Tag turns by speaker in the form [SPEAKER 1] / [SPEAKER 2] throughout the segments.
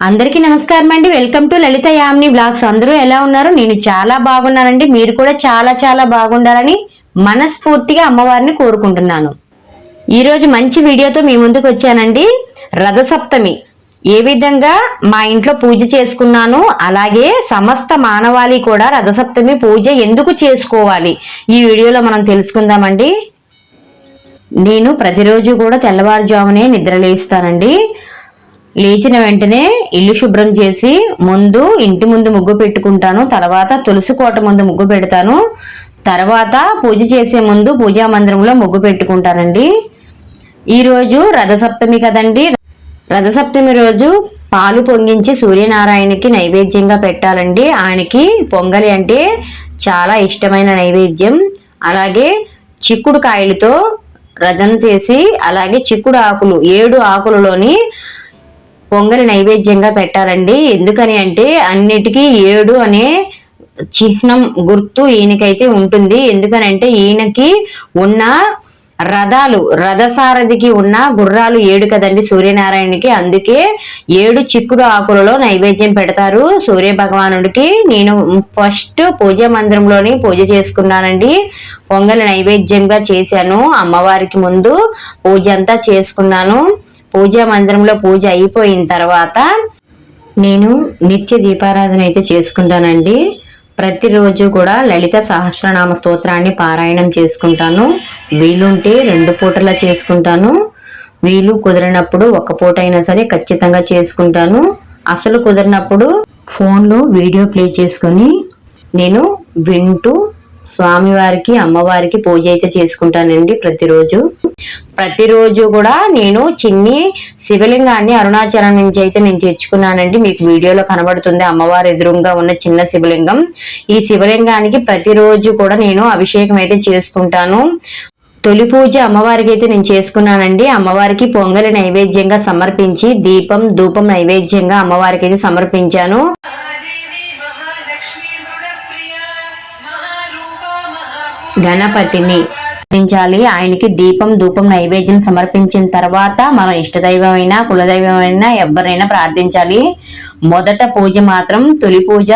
[SPEAKER 1] అందరికీ నమస్కారం అండి. Welcome to Lalitha Yamini blogs అందరూ ఎలా ఉన్నారు? నేను చాలా బాగున్నానండి. మీరు కూడా చాలా చాలా బాగుండాలని మనస్ఫూర్తిగా అమ్మవారిని కోరుకుంటున్నాను. ఈరోజు మంచి వీడియోతో మీ ముందుకు వచ్చానండి. రథసప్తమి. ఏ విధంగా మా ఇంట్లో పూజ చేసుకున్నాను అలాగే సమస్త మానవాళి కూడా రథసప్తమి పూజ ఎందుకు చేసుకోవాలి? ఈ వీడియోలో మనం తెలుసుకుందామండి. నేను ప్రతిరోజు కూడా తెల్లవారుజామునే నిద్రలేస్తానండి. లేచిన వెంటనే ఇల్లు శుభ్రం చేసి ముందు ఇంటి ముందు ముగ్గు పెట్టుకుంటాను తర్వాత తులసి కోట ముందు ముగ్గు పెడతాను. తర్వాత పూజ చేసే ముందు పూజా మందిరంలో ముగ్గు పెట్టుకుంటానండి. ఈరోజు రథసప్తమి కదండి. రథసప్తమి రోజు పాలు పొంగించి సూర్యనారాయణకి నైవేద్యంగా పెట్టాలండి. ఆయనకి పొంగలి అంటే చాలా ఇష్టమైన నైవేద్యం. అలాగే చిక్కుడు కాయలతో రథం చేసి అలాగే చిక్కుడు ఆకులు ఏడు ఆకులలోని పొంగలి నైవేద్యంగా పెట్టాలండి. ఎందుకని అంటే అన్నిటికీ ఏడు అనే చిహ్నం గుర్తు ఈయనకైతే ఉంటుంది. ఎందుకనంటే ఈయనకి ఉన్న రథాలు రథసారథికి ఉన్న గుర్రాలు ఏడు కదండి సూర్యనారాయణకి. అందుకే ఏడు చిక్కుడు ఆకులలో నైవేద్యం పెడతారు సూర్య భగవానుడికి. నేను ఫస్ట్ పూజ మందిరంలోని పూజ చేసుకున్నానండి. పొంగలి నైవేద్యంగా చేశాను. అమ్మవారికి ముందు పూజ అంతా చేసుకున్నాను. పూజా మందిరంలో పూజ అయిపోయిన తర్వాత నేను నిత్య దీపారాధన అయితే చేసుకుంటానండి. ప్రతిరోజు కూడా లలిత సహస్రనామ స్తోత్రాన్ని పారాయణం చేసుకుంటాను. వీలుంటే రెండు పూటలా చేసుకుంటాను. వీలు కుదిరినప్పుడు ఒక పూట అయినా సరే ఖచ్చితంగా చేసుకుంటాను. అసలు కుదిరినప్పుడు ఫోన్లో వీడియో ప్లే చేసుకొని నేను వింటూ స్వామివారికి అమ్మవారికి పూజ అయితే చేసుకుంటానండి ప్రతిరోజు. ప్రతిరోజు కూడా నేను చిన్ని శివలింగాన్ని అరుణాచలం నుంచి అయితే నేను తెచ్చుకున్నానండి. మీకు వీడియోలో కనబడుతుంది అమ్మవారి ఎదురుగా ఉన్న చిన్న శివలింగం. ఈ శివలింగానికి ప్రతిరోజు కూడా నేను అభిషేకం అయితే చేసుకుంటాను. తొలి పూజ అమ్మవారికి అయితే నేను చేసుకున్నానండి. అమ్మవారికి పొంగలి నైవేద్యంగా సమర్పించి దీపం ధూపం నైవేద్యంగా అమ్మవారికి అయితే సమర్పించాను. గణపతిని పూజించాలి. ఆయనకి దీపం ధూపం నైవేద్యం సమర్పించిన తర్వాత మన ఇష్టదైవమైన కులదైవమైన ఎవరైనా ప్రార్థించాలి. మొదట పూజ మాత్రం తొలి పూజ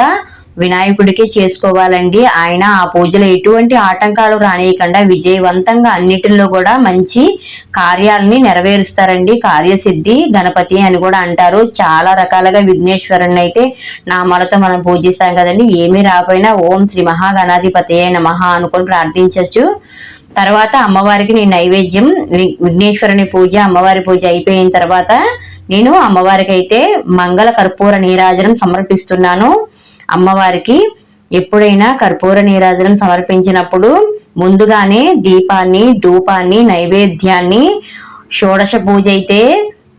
[SPEAKER 1] వినాయకుడికి చేసుకోవాలండి. ఆయన ఆ పూజలో ఎటువంటి ఆటంకాలు రానియకుండా విజయవంతంగా అన్నిటిలో కూడా మంచి కార్యాలని నెరవేరుస్తారండి. కార్యసిద్ధి గణపతి అని కూడా అంటారు. చాలా రకాలుగా విఘ్నేశ్వరుని అయితే నామాలతో మనం పూజిస్తాం కదండి. ఏమీ రాకపోయినా ఓం శ్రీ మహాగణాధిపతి అయిన మహా అనుకొని ప్రార్థించవచ్చు తర్వాత అమ్మవారికి నేను నైవేద్యం వి- విఘ్నేశ్వరుని పూజ అమ్మవారి పూజ అయిపోయిన తర్వాత నేను అమ్మవారికి అయితే మంగళ కర్పూర నీరాజనం సమర్పిస్తున్నాను. అమ్మవారికి ఎప్పుడైనా కర్పూర నీరాజనం సమర్పించినప్పుడు ముందుగానే దీపాన్ని ధూపాన్ని నైవేద్యాన్ని షోడశ పూజ అయితే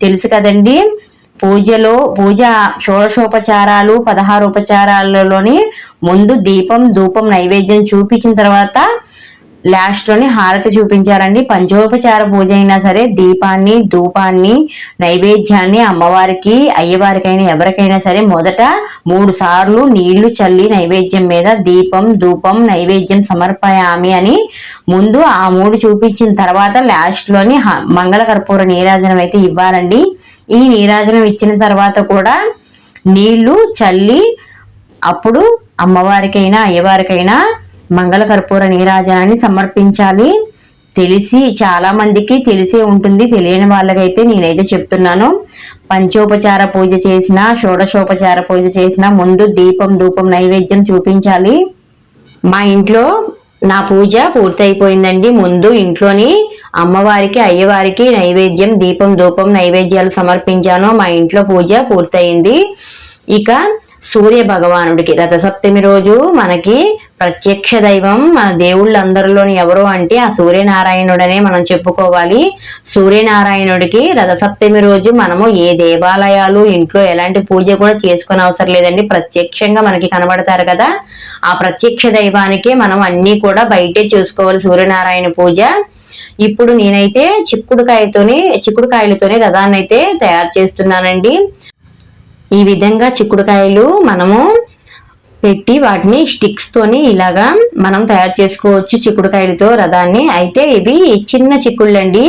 [SPEAKER 1] తెలుసు కదండి. పూజలో పూజ షోడశోపచారాలు పదహారు ఉపచారాలలోని ముందు దీపం ధూపం నైవేద్యం చూపించిన తర్వాత లాస్ట్లోని హారతి చూపించారండి. పంచోపచార పూజ అయినా సరే దీపాన్ని ధూపాన్ని నైవేద్యాన్ని అమ్మవారికి అయ్యవారికైనా ఎవరికైనా సరే మొదట మూడు సార్లు నీళ్ళు చల్లి నైవేద్యం మీద దీపం ధూపం నైవేద్యం సమర్పయామి అని ముందు ఆ మూడు చూపించిన తర్వాత లాస్ట్లోని మంగళ కర్పూర నీరాజనం అయితే ఇవ్వాలండి. ఈ నీరాజనం ఇచ్చిన తర్వాత కూడా నీళ్ళు చల్లి అప్పుడు అమ్మవారికైనా అయ్యవారికైనా మంగళ కర్పూర నీరాజనాన్ని సమర్పించాలి. తెలిసి చాలా మందికి తెలిసే ఉంటుంది. తెలియని వాళ్ళకైతే నేనైతే చెప్తున్నాను. పంచోపచార పూజ చేసిన షోడశోపచార పూజ చేసిన ముందు దీపం ధూపం నైవేద్యం చూపించాలి. మా ఇంట్లో నా పూజ పూర్తయిపోయిందండి. ముందు ఇంట్లోని అమ్మవారికి అయ్యవారికి నైవేద్యం దీపం ధూపం నైవేద్యాలు సమర్పించాను. మా ఇంట్లో పూజ పూర్తయింది. ఇక సూర్య భగవానుడికి. రథసప్తమి రోజు మనకి ప్రత్యక్ష దైవం మన దేవుళ్ళందరిలోని ఎవరు అంటే ఆ సూర్యనారాయణుడనే మనం చెప్పుకోవాలి. సూర్యనారాయణుడికి రథసప్తమి రోజు మనము ఏ దేవాలయాలు ఇంట్లో ఎలాంటి పూజ కూడా చేసుకునే అవసరం లేదండి. ప్రత్యక్షంగా మనకి కనబడతారు కదా. ఆ ప్రత్యక్ష దైవానికి మనం అన్ని కూడా బయటే చూసుకోవాలి సూర్యనారాయణ పూజ. ఇప్పుడు నేనైతే చిక్కుడుకాయతోని చిక్కుడుకాయలతోనే రథాన్ని అయితే తయారు చేస్తున్నానండి. ఈ విధంగా చిక్కుడుకాయలు మనము పెట్టి వాటిని స్టిక్స్ తోని ఇలాగా మనం తయారు చేసుకోవచ్చు చిక్కుడుకాయలతో రథాన్ని. అయితే ఇవి చిన్న చిక్కుళ్ళండి.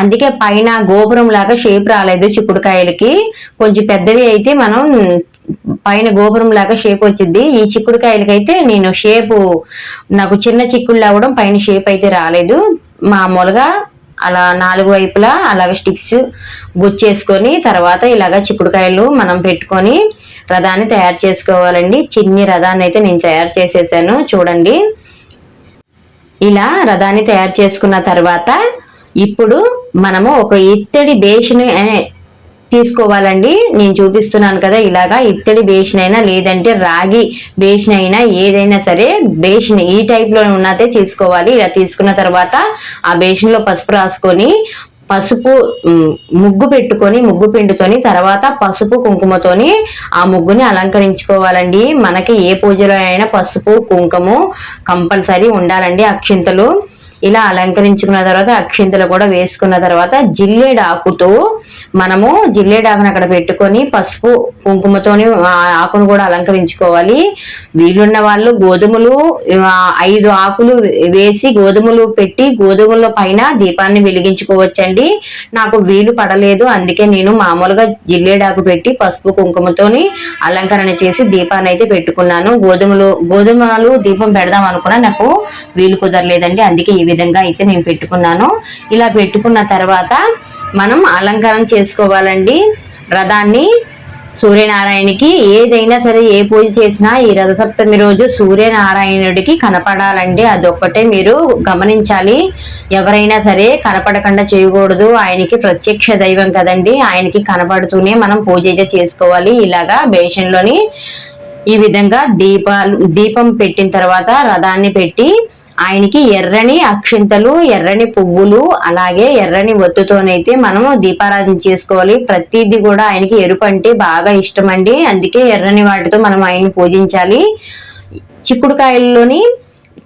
[SPEAKER 1] అందుకే పైన గోపురం లాగా షేప్ రాలేదు చిక్కుడుకాయలకి. కొంచెం పెద్దవి అయితే మనం పైన గోపురం లాగా షేప్ వచ్చింది ఈ చిక్కుడుకాయలకి అయితే నేను షేపు నాకు చిన్న చిక్కుళ్ళు అవ్వడం పైన షేప్ అయితే రాలేదు. మామూలుగా అలా నాలుగు వైపులా అలాగ స్టిక్స్ గుచ్చేసుకొని తర్వాత ఇలాగ చిక్కుడుకాయలు మనం పెట్టుకొని రథాన్ని తయారు చేసుకోవాలండి. చిన్ని రథాన్ని అయితే నేను తయారు చేసేసాను. చూడండి. ఇలా రథాన్ని తయారు చేసుకున్న తర్వాత ఇప్పుడు మనము ఒక ఇత్తడి బేషన్ తీసుకోవాలండి. నేను చూపిస్తున్నాను కదా ఇలాగా ఇత్తడి బేషన్ అయినా లేదంటే రాగి బేషన్ అయినా ఏదైనా సరే బేషన్ ఈ టైప్లో ఉన్నదే తీసుకోవాలి. ఇలా తీసుకున్న తర్వాత ఆ బేషన్లో పసుపు రాసుకొని పసుపు ముగ్గు పెట్టుకొని ముగ్గు పిండుతోని తర్వాత పసుపు కుంకుమతోని ఆ ముగ్గుని అలంకరించుకోవాలండి. మనకి ఏ పూజలో అయినా పసుపు కుంకుమ కంపల్సరీ ఉండాలండి అక్షింతలు ఇలా అలంకరించుకున్న తర్వాత అక్షింతలు కూడా వేసుకున్న తర్వాత జిల్లేడాకుతో మనము జిల్లేడాకును అక్కడ పెట్టుకొని పసుపు కుంకుమతోని ఆకును కూడా అలంకరించుకోవాలి. వీలున్న వాళ్ళు గోధుమలు ఐదు ఆకులు వేసి గోధుమలు పెట్టి గోధుమల పైన దీపాన్ని వెలిగించుకోవచ్చండి. నాకు వీలు పడలేదు అందుకే నేను మామూలుగా జిల్లేడాకు పెట్టి పసుపు కుంకుమతోని అలంకరణ చేసి దీపాన్ని అయితే పెట్టుకున్నాను. గోధుమలు గోధుమలు దీపం పెడదాం అనుకున్నా నాకు వీలు కుదరలేదండి అందుకే ఇవి విధంగా అయితే నేను పెట్టుకున్నాను. ఇలా పెట్టుకున్న తర్వాత మనం అలంకారం చేసుకోవాలండి. రథాన్ని సూర్యనారాయణకి ఏదైనా సరే ఏ పూజ చేసినా ఈ రథసప్తమి రోజు సూర్యనారాయణుడికి కనపడాలండి. అదొక్కటే మీరు గమనించాలి. ఎవరైనా సరే కనపడకుండా చేయకూడదు. ఆయనకి ప్రత్యక్ష దైవం కదండి. ఆయనకి కనపడుతూనే మనం పూజ అయితే చేసుకోవాలి. ఇలాగా బేషన్లోని ఈ విధంగా దీపాలు దీపం పెట్టిన తర్వాత రథాన్ని పెట్టి ఆయనకి ఎర్రని అక్షింతలు ఎర్రని పువ్వులు అలాగే ఎర్రని ఒత్తుతోనైతే మనము దీపారాధన చేసుకోవాలి. ప్రతిదీ కూడా ఆయనకి ఎరుపు అంటే బాగా ఇష్టం అండి అందుకే ఎర్రని వాటితో మనం ఆయన్ని పూజించాలి. చిక్కుడుకాయల్లోని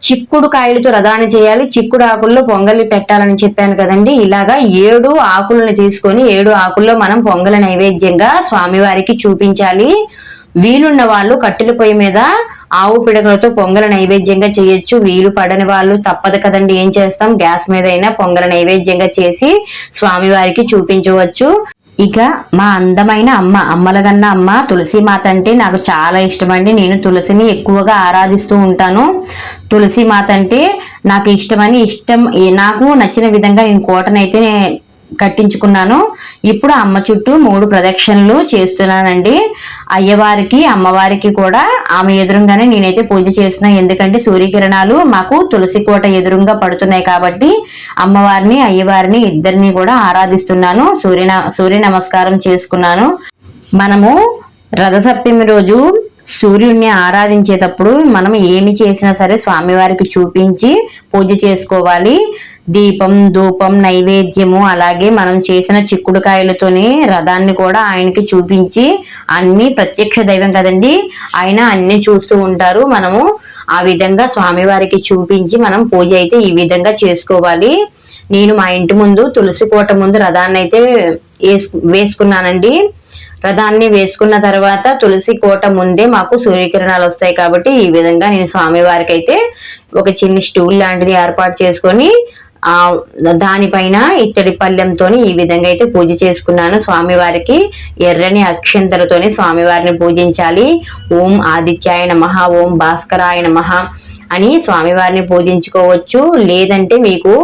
[SPEAKER 1] చిక్కుడు కాయలతో రదాన చేయాలి. చిక్కుడు ఆకుల్లో పొంగలి పెట్టాలని చెప్పాను కదండి. ఇలాగా ఏడు ఆకులను తీసుకొని ఏడు ఆకుల్లో మనం పొంగలి నైవేద్యంగా స్వామివారికి చూపించాలి. వీలున్న వాళ్ళు కట్టెల పొయ్యి మీద ఆవు పిడకలతో పొంగల నైవేద్యంగా చేయొచ్చు. వీలు పడని వాళ్ళు తప్పదు కదండి. ఏం చేస్తాం? గ్యాస్ మీద అయినా పొంగల నైవేద్యంగా చేసి స్వామివారికి చూపించవచ్చు. ఇక మా అందమైన అమ్మ అమ్మలగన్న అమ్మ తులసి మాత అంటే నాకు చాలా ఇష్టం అండి నేను తులసిని ఎక్కువగా ఆరాధిస్తూ ఉంటాను. తులసి మాత అంటే నాకు ఇష్టమని ఇష్టం నాకు నచ్చిన విధంగా నేను కోటనైతే కట్టించుకున్నాను. ఇప్పుడు అమ్మ చుట్టూ మూడు ప్రదక్షిణలు చేస్తున్నానండి. అయ్యవారికి అమ్మవారికి కూడా ఆమె ఎదురుగానే నేనైతే పూజ చేసిన ఎందుకంటే సూర్యకిరణాలు మాకు తులసి కోట ఎదురుగా పడుతున్నాయి కాబట్టి అమ్మవారిని అయ్యవారిని ఇద్దరిని కూడా ఆరాధిస్తున్నాను. సూర్య సూర్య నమస్కారం చేసుకున్నాను. మనము రథసప్తమి రోజు సూర్యుడిని ఆరాధించేటప్పుడు మనం ఏమి చేసినా సరే స్వామివారికి చూపించి పూజ చేసుకోవాలి. దీపం ధూపం నైవేద్యము అలాగే మనం చేసిన చిక్కుడుకాయలతోని రథాన్ని కూడా ఆయనకి చూపించి అన్ని ప్రత్యక్ష దైవం కదండి ఆయన అన్ని చూస్తూ ఉంటారు. మనము ఆ విధంగా స్వామివారికి చూపించి మనం పూజ అయితే ఈ విధంగా చేసుకోవాలి. నేను మా ఇంటి ముందు తులసి కోట ముందు రథాన్ని అయితే వేసు వేసుకున్నానండి. రథాన్ని వేసుకున్న తర్వాత తులసి కోట ముందే మాకు సూర్యకిరణాలు వస్తాయి కాబట్టి ఈ విధంగా నేను స్వామివారికి అయితే ఒక చిన్న స్టూల్ లాంటిది ఏర్పాటు చేసుకొని ఆ దానిపైన ఇత్తడి పళ్ళెంతో ఈ విధంగా అయితే పూజ చేసుకున్నాను. స్వామివారికి ఎర్రని అక్షంతలతోనే స్వామివారిని పూజించాలి. ఓం ఆదిత్యాయ నమః ఓం భాస్కరాయ నమః అని స్వామివారిని పూజించుకోవచ్చు. లేదంటే మీకు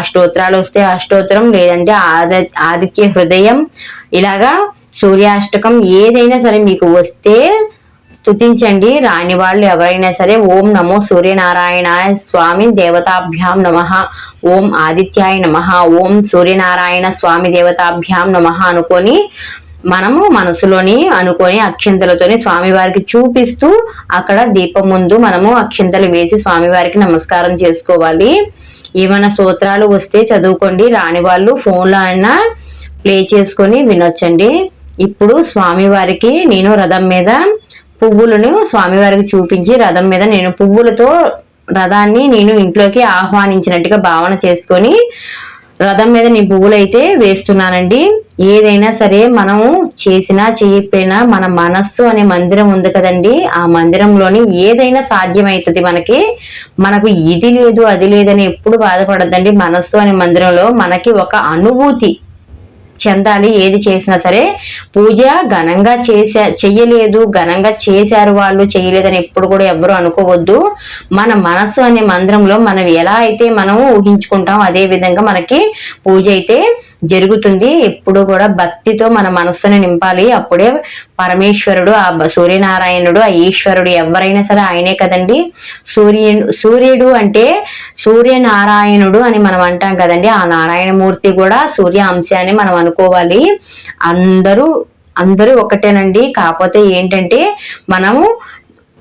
[SPEAKER 1] అష్టోత్తరాలు వస్తే అష్టోత్తరం లేదంటే ఆది ఆదిత్య హృదయం ఇలాగా సూర్యాష్టకం ఏదైనా సరే మీకు వస్తే స్తుతించండి. రాని వాళ్ళు ఎవరైనా సరే ఓం నమో సూర్యనారాయణాయ స్వామి దేవతాభ్యాం నమ. ఓం ఆదిత్యాయ నమ. ఓం సూర్యనారాయణ స్వామి దేవతాభ్యాం నమ అనుకొని మనము మనసులోని అనుకొని అక్షింతలతోని స్వామివారికి చూపిస్తూ అక్కడ దీపం ముందు మనము అక్షింతలు వేసి స్వామివారికి నమస్కారం చేసుకోవాలి. ఏమైనా స్తోత్రాలు వస్తే చదువుకోండి. రాని వాళ్ళు ఫోన్లో అయినా ప్లే చేసుకొని వినొచ్చండి. ఇప్పుడు స్వామివారికి నేను రథం మీద పువ్వులను స్వామివారికి చూపించి రథం మీద నేను పువ్వులతో రథాన్ని నేను ఇంట్లోకి ఆహ్వానించినట్టుగా భావన చేసుకొని రథం మీద నేను పువ్వులు అయితే వేస్తున్నానండి. ఏదైనా సరే మనము చేసినా చేయకపోయినా మన మనస్సు అనే మందిరం ఉంది కదండి. ఆ మందిరంలోని ఏదైనా సాధ్యమవుతుంది మనకి. మనకు ఇది లేదు అది లేదని ఎప్పుడు బాధపడద్దండి. మనస్సు అనే మందిరంలో మనకి ఒక అనుభూతి చెందాలి ఏది చేసినా సరే. పూజ ఘనంగా చేసా చెయ్యలేదు ఘనంగా చేశారు వాళ్ళు చేయలేదని ఎప్పుడు కూడా ఎవ్వరూ అనుకోవద్దు. మన మనస్సు అనే మందిరంలో మనం ఎలా అయితే మనం ఊహించుకుంటాం అదే విధంగా మనకి పూజ అయితే జరుగుతుంది. ఎప్పుడు కూడా భక్తితో మన మనస్సును నింపాలి. అప్పుడే పరమేశ్వరుడు ఆ సూర్యనారాయణుడు ఆ ఈశ్వరుడు ఎవరైనా సరే ఆయనే కదండి. సూర్యుడు సూర్యుడు అంటే సూర్యనారాయణుడు అని మనం అంటాం కదండి. ఆ నారాయణమూర్తి కూడా సూర్య అంశాన్ని అని మనం అనుకోవాలి. అందరూ అందరూ ఒకటేనండి. కాకపోతే ఏంటంటే మనము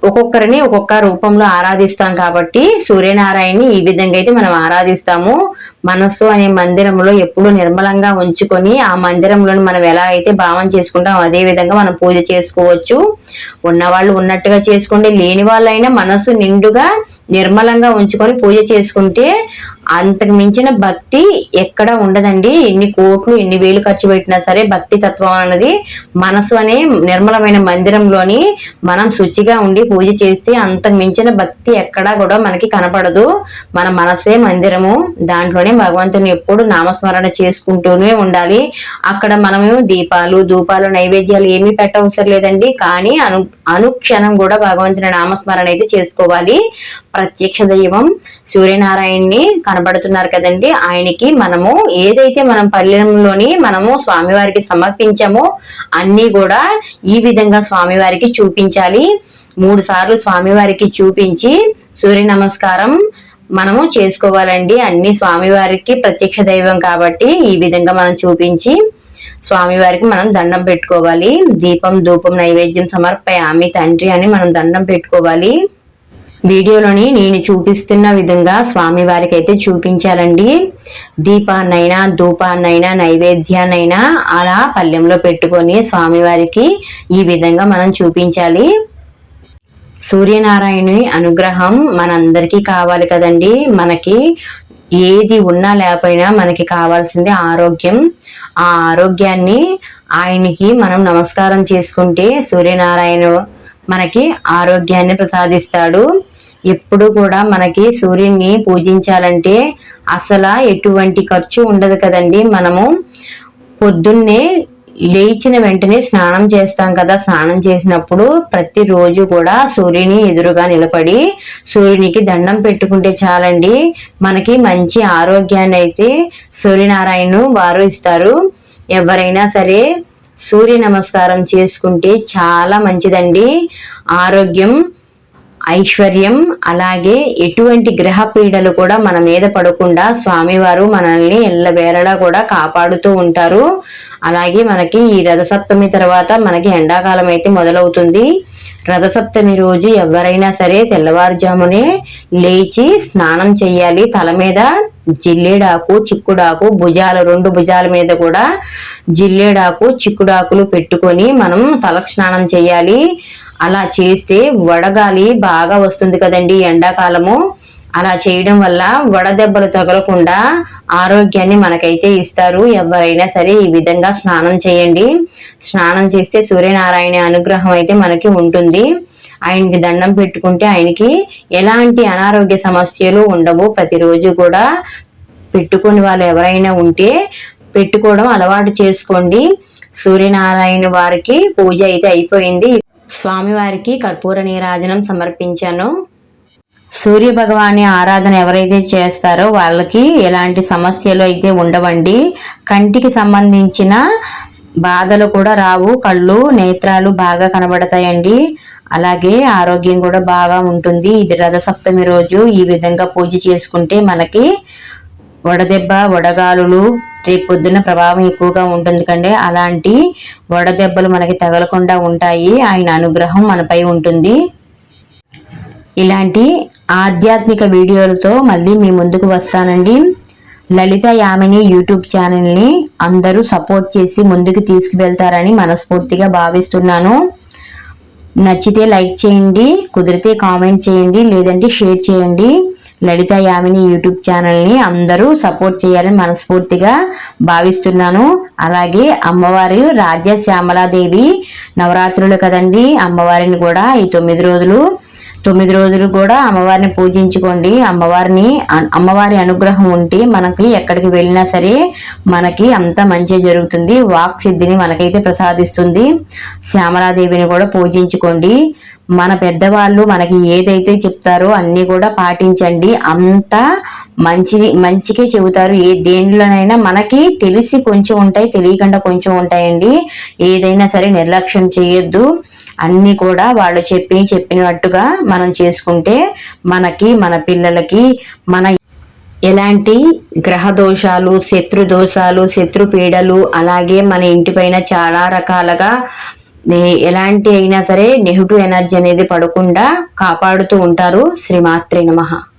[SPEAKER 1] ఒక్కొక్కరిని ఒక్కొక్క రూపంలో ఆరాధిస్తాం కాబట్టి సూర్యనారాయణని ఈ విధంగా అయితే మనం ఆరాధిస్తాము. మనస్సు అనే మందిరంలో ఎప్పుడు నిర్మలంగా ఉంచుకొని ఆ మందిరంలోని మనం ఎలా అయితే భావం చేసుకుంటాం అదే విధంగా మనం పూజ చేసుకోవచ్చు. ఉన్నవాళ్ళు ఉన్నట్టుగా చేసుకోండి. లేని వాళ్ళైనా మనస్సు నిండుగా నిర్మలంగా ఉంచుకొని పూజ చేసుకుంటే అంతకు మించిన భక్తి ఎక్కడ ఉండదండి. ఎన్ని కోట్లు ఎన్ని వేలు ఖర్చు పెట్టినా సరే భక్తి తత్వం అన్నది మనసు అనే నిర్మలమైన మందిరంలోని మనం శుచిగా ఉండి పూజ చేస్తే అంతకు మించిన భక్తి ఎక్కడా కూడా మనకి కనపడదు. మన మనసే మందిరము. దాంట్లోనే భగవంతుని ఎప్పుడు నామస్మరణ చేసుకుంటూనే ఉండాలి. అక్కడ మనము దీపాలు ధూపాలు నైవేద్యాలు ఏమీ పెట్టవసరం లేదండి. కానీ అను అనుక్షణం కూడా భగవంతుని నామస్మరణ అయితే చేసుకోవాలి. ప్రత్యక్ష దైవం సూర్యనారాయణని కనబడుతున్నారు కదండి. ఆయనకి మనము ఏదైతే మనం పల్లెంలోని మనము స్వామివారికి సమర్పించామో అన్ని కూడా ఈ విధంగా స్వామివారికి చూపించాలి. మూడు సార్లు స్వామివారికి చూపించి సూర్య నమస్కారం మనము చేసుకోవాలండి. అన్ని స్వామివారికి ప్రత్యక్ష దైవం కాబట్టి ఈ విధంగా మనం చూపించి స్వామివారికి మనం దండం పెట్టుకోవాలి. దీపం ధూపం నైవేద్యం సమర్పయామి తండ్రి అని మనం దండం పెట్టుకోవాలి. వీడియోలోని నేను చూపిస్తున్న విధంగా స్వామి వారికి అయితే చూపించాలండి దీపాన్నైనా ధూపాన్నైనా నైవేద్యాన్నైనా అలా పల్లెంలో పెట్టుకొని స్వామివారికి ఈ విధంగా మనం చూపించాలి. సూర్యనారాయణుని అనుగ్రహం మనందరికీ కావాలి కదండి. మనకి ఏది ఉన్నా లేకపోయినా మనకి కావాల్సింది ఆరోగ్యం. ఆ ఆరోగ్యాన్ని ఆయనకి మనం నమస్కారం చేసుకుంటే సూర్యనారాయణ మనకి ఆరోగ్యాన్ని ప్రసాదిస్తాడు. ఎప్పుడు కూడా మనకి సూర్యుని పూజించాలంటే అసలు ఎటువంటి ఖర్చు ఉండదు కదండి. మనము పొద్దున్నే లేచిన వెంటనే స్నానం చేస్తాం కదా. స్నానం చేసినప్పుడు ప్రతిరోజు కూడా సూర్యుని ఎదురుగా నిలబడి సూర్యునికి దండం పెట్టుకుంటే చాలండి. మనకి మంచి ఆరోగ్యాన్ని అయితే సూర్యనారాయణ వారు ఇస్తారు. ఎవరైనా సరే సూర్య నమస్కారం చేసుకుంటే చాలా మంచిదండి. ఆరోగ్యం ఐశ్వర్యం అలాగే ఎటువంటి గ్రహ పీడలు కూడా మన మీద పడకుండా స్వామివారు మనల్ని ఎల్లవేళలా కూడా కాపాడుతూ ఉంటారు. అలాగే మనకి ఈ రథసప్తమి తర్వాత మనకి ఎండాకాలం అయితే మొదలవుతుంది. రథసప్తమి రోజు ఎవరైనా సరే తెల్లవారుజామునే లేచి స్నానం చేయాలి తల మీద జిల్లేడాకు చిక్కుడాకు భుజాల రెండు భుజాల మీద కూడా జిల్లేడాకు చిక్కుడాకులు పెట్టుకొని మనం తలకు స్నానం చేయాలి అలా చేస్తే వడగాలి బాగా వస్తుంది కదండి ఎండాకాలము. అలా చేయడం వల్ల వడదెబ్బలు తగలకుండా ఆరోగ్యాన్ని మనకైతే ఇస్తారు. ఎవరైనా సరే ఈ విధంగా స్నానం చేయండి. స్నానం చేస్తే సూర్యనారాయణ అనుగ్రహం అయితే మనకి ఉంటుంది. ఆయనకి దండం పెట్టుకుంటే ఆయనకి ఎలాంటి అనారోగ్య సమస్యలు ఉండవు. ప్రతిరోజు కూడా పెట్టుకుని వాళ్ళు ఎవరైనా ఉంటే పెట్టుకోవడం అలవాటు చేసుకోండి. సూర్యనారాయణ వారికి పూజ అయితే అయిపోయింది. స్వామివారికి కర్పూర నీరాజనం సమర్పించాను. సూర్య భగవాని ఆరాధన ఎవరైతే చేస్తారో వాళ్ళకి ఎలాంటి సమస్యలు అయితే ఉండవండి. కంటికి సంబంధించిన బాధలు కూడా రావు కళ్ళు నేత్రాలు బాగా కనబడతాయండి. అలాగే ఆరోగ్యం కూడా బాగా ఉంటుంది. ఇది రథసప్తమి రోజు ఈ విధంగా పూజ చేసుకుంటే మనకి వడదెబ్బ వడగాలులు రేపు పొద్దున్న ప్రభావం ఎక్కువగా ఉంటుంది కండి అలాంటి వడదెబ్బలు మనకి తగలకుండా ఉంటాయి. ఆయన అనుగ్రహం మనపై ఉంటుంది. ఇలాంటి ఆధ్యాత్మిక వీడియోలతో మళ్ళీ మీ ముందుకు వస్తానండి. లలిత యామిని యూట్యూబ్ ఛానల్ని అందరూ సపోర్ట్ చేసి ముందుకు తీసుకువెళ్తారని మనస్ఫూర్తిగా భావిస్తున్నాను. నచ్చితే లైక్ చేయండి కుదిరితే కామెంట్ చేయండి లేదంటే షేర్ చేయండి. లలిత యామిని యూట్యూబ్ ఛానల్ని అందరూ సపోర్ట్ చేయాలని మనస్ఫూర్తిగా భావిస్తున్నాను. అలాగే అమ్మవారి రాజ్య శ్యామలాదేవి నవరాత్రులు కదండి అమ్మవారిని కూడా ఈ తొమ్మిది రోజులు తొమ్మిది రోజులు కూడా అమ్మవారిని పూజించుకోండి. అమ్మవారిని అమ్మవారి అనుగ్రహం ఉంటే మనకి ఎక్కడికి వెళ్ళినా సరే మనకి అంత మంచి జరుగుతుంది. వాక్ సిద్ధిని మనకైతే ప్రసాదిస్తుంది. శ్యామలాదేవిని కూడా పూజించుకోండి. మన పెద్దవాళ్ళు మనకి ఏదైతే చెప్తారో అన్నీ కూడా పాటించండి. అంత మంచిది మంచికే చెబుతారు. ఏ దేనిలోనైనా మనకి తెలిసి కొంచెం ఉంటాయి తెలియకుండా కొంచెం ఉంటాయండి. ఏదైనా సరే నిర్లక్ష్యం చేయొద్దు. అన్నీ కూడా వాళ్ళు చెప్పి చెప్పినట్టుగా మనం చేసుకుంటే మనకి మన పిల్లలకి మన ఎలాంటి గ్రహ దోషాలు శత్రు దోషాలు శత్రు పీడలు అలాగే మన ఇంటిపైన చాలా రకాలుగా ఎలాంటి అయినా సరే నెగిటివ్ ఎనర్జీ అనేది పడకుండా కాపాడుతూ ఉంటారు శ్రీమాత్రి నమః.